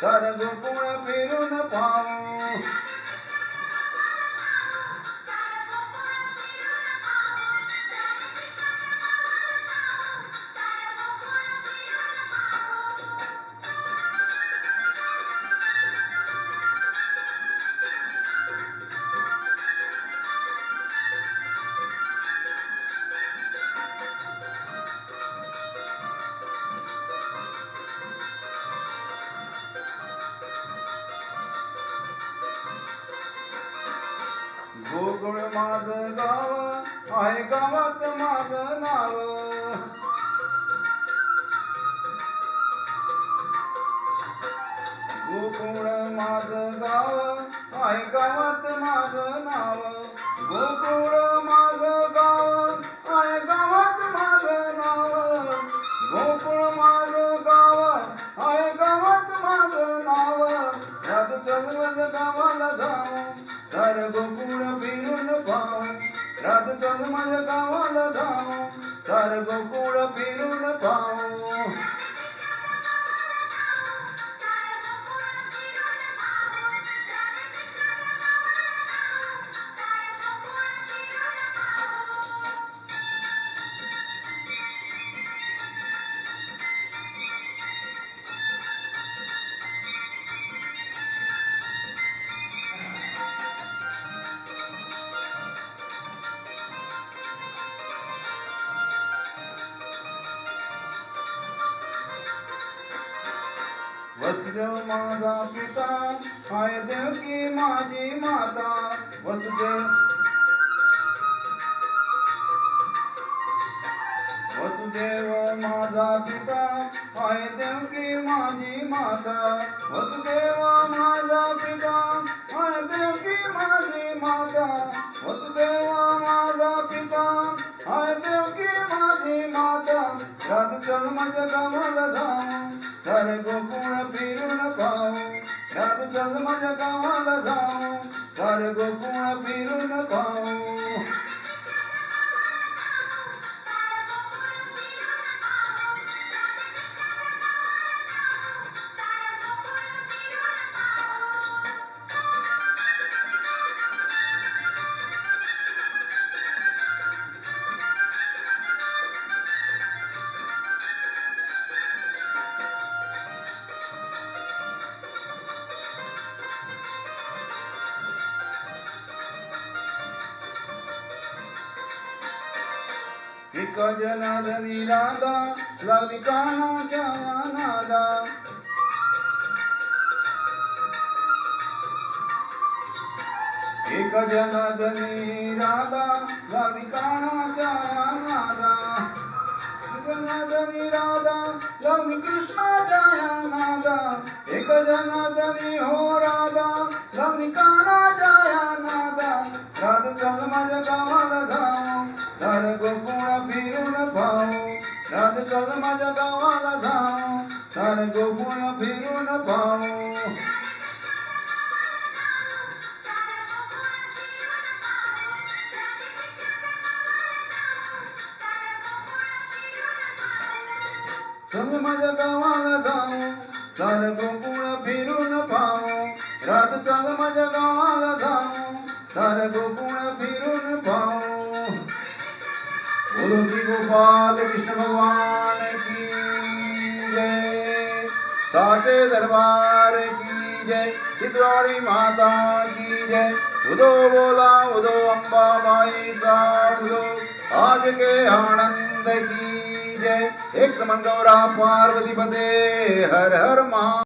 सरद फेरो न पाव गोकुळ माझं गाव आहे गावात माझं नाव. गोकुळ माझं गाव आहे गावात माझं नाव. गोकुळ माझं गाव आहे गावात माझं नाव. गोकुळ माझं गाव आहे गावात माझं नाव. रात गावाला जाऊ सार गोकुळ मया गावाल सर्ग कुळिरु भाव वसुदेव माता पिता हाय देवकी माझी माता वसुदेव वसुदेव माझा पिता हाय देवकी माझी माता, वसुदेव माझा पिता हाय देवकी माझी सारे गोकुळ फिरून पाहू रात चल माझ्या गावाला जाऊ सारे गोकुळ फिरून पाहू एक जनार्दनी राधा लागली कानाच्या नादा एक जनार्दनी राधा लागली कानाच्या नादा जनार्दनी राधा लागली कृष्णाच्या नादा एक जनार्दनी हो राधा लागली कानाच्या नादा राधा चल माझ्या गावाला जाऊ सार गोकुळ राधा चल माझ्या गावाला जाऊ सार गोकुळ फिरून पाहू चल माझ्या गावाला जाऊ सार गोकुळ फिरून पाहू रात गावाला बोलो श्री गोपाल कृष्ण भगवान की जय। साचे दरबार की जय, चितवाड़ी माता की जय। उदो बोला, उदो अंबा माईचा उदो आज के आनंद की जय। एक मंगौरा पार्वती पदे हर हर महा